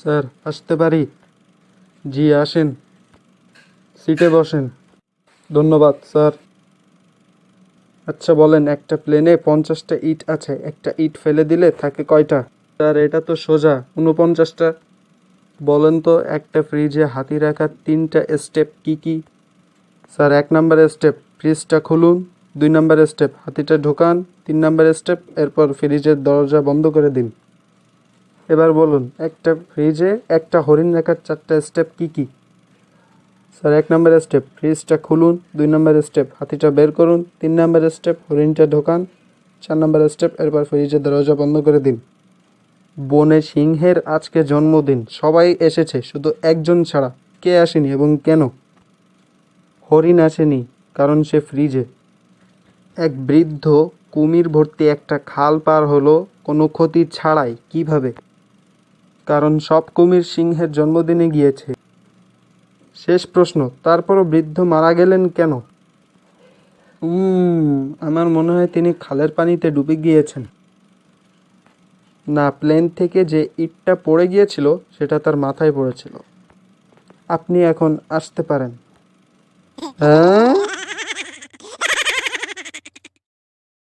Sir, আসতে পারি? জি, আসেন। সিটে বসেন। ধন্যবাদ, স্যার। আচ্ছা বলেন, একটা প্লেনে পঞ্চাশটা ইট আছে, একটা ইট ফেলে দিলে থাকে কয়টা? স্যার, এটা তো সোজা উনপঞ্চাশটা বলেন তো, একটা ফ্রিজে হাতি রাখার তিনটা স্টেপ কি কি? স্যার, এক নম্বর স্টেপ ফ্রিজটা খুলুন, দুই নম্বর স্টেপ হাতিটা ঢোকান, তিন নম্বর স্টেপ এরপর ফ্রিজের দরজা বন্ধ করে দিন। এবার বলুন, একটা ফ্রিজে একটা হরিণ রাখার চারটা স্টেপ কি কি? স্যার, এক নম্বর স্টেপ ফ্রিজটা খুলুন, দুই নম্বর স্টেপ হাতিটা বের করুন, তিন নম্বর স্টেপ হরিণটা ঢোকান, চার নম্বর স্টেপ এরপর ফ্রিজের দরজা বন্ধ করে দিন। বনে সিংহের আজকে জন্মদিন, সবাই এসেছে, শুধু একজন ছাড়া, কে আসেনি এবং কেন? হরিণ আসেনি, কারণ সে ফ্রিজে এক বৃদ্ধ কুমির ভর্তি একটা খাল পার হলো, কোনো ক্ষতি ছাড়াই, কীভাবে? কারণ সব কুমির সিংহের জন্মদিনে গিয়েছে। শেষ প্রশ্ন তারপরও বৃদ্ধ মারা গেলেন কেন? উম, আমার মনে হয় তিনি খালের পানিতে ডুবে গিয়েছেন। না প্লেন থেকে যে ইটটা পড়ে গিয়েছিল সেটা তার মাথায় পড়েছিল। আপনি এখন আসতে পারেন। হ্যাঁ?